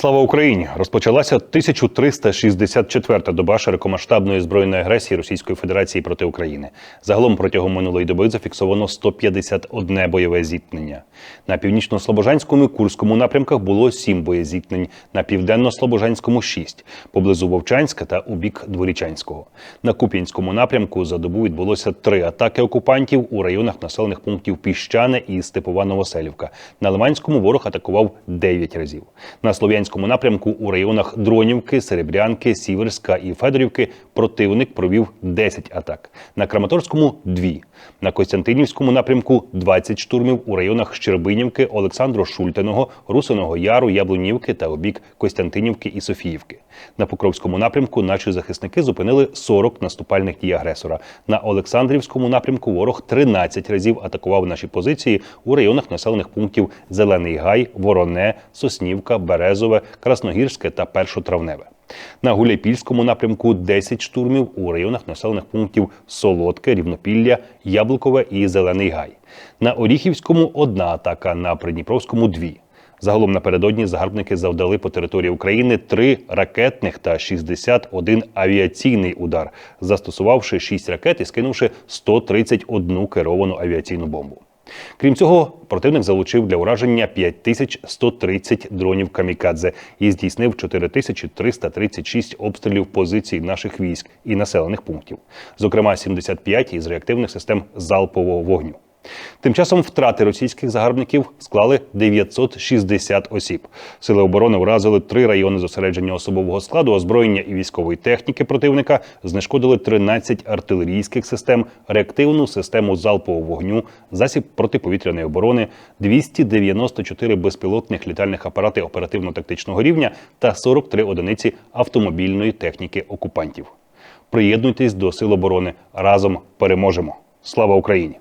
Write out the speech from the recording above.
Слава Україні! Розпочалася 1364-та доба широкомасштабної збройної агресії Російської Федерації проти України. Загалом протягом минулої доби зафіксовано 151 бойове зіткнення. На північно-слобожанському і Курському напрямках було 7 боєзіткнень, на південно-слобожанському 6, поблизу Вовчанська та у бік Дворічанського. На Куп'янському напрямку за добу відбулося три атаки окупантів у районах населених пунктів Піщане і Степова Новоселівка. На Лиманському ворог атакував 9 разів. На Слов'янському напрямку у районах Дронівки, Серебрянки, Сіверська і Федорівки противник провів 10 атак. На Краматорському – 2. На Костянтинівському напрямку – 20 штурмів у районах Щербинівки, Олександро Шультиного, Русиного Яру, Яблунівки та обік Костянтинівки і Софіївки. На Покровському напрямку наші захисники зупинили 40 наступальних дій агресора. На Олександрівському напрямку ворог 13 разів атакував наші позиції у районах населених пунктів Зелений Гай, Вороне, Соснівка, Березове, Красногірське та Першотравневе. На Гуляйпільському напрямку 10 штурмів у районах населених пунктів Солодке, Рівнопілля, Яблукове і Зелений Гай. На Оріхівському одна атака, на Придніпровському дві. Загалом напередодні загарбники завдали по території України три ракетних та 61 авіаційний удар, застосувавши 6 ракет і скинувши 131 керовану авіаційну бомбу. Крім цього, противник залучив для ураження 5130 дронів камікадзе і здійснив 4336 обстрілів позицій наших військ і населених пунктів, зокрема 75 із реактивних систем залпового вогню. Тим часом втрати російських загарбників склали 960 осіб. Сили оборони вразили три райони зосередження особового складу, озброєння і військової техніки противника, знешкодили 13 артилерійських систем, реактивну систему залпового вогню, засіб протиповітряної оборони, 294 безпілотних літальних апарати оперативно-тактичного рівня та 43 одиниці автомобільної техніки окупантів. Приєднуйтесь до сил оборони разом переможемо. Слава Україні!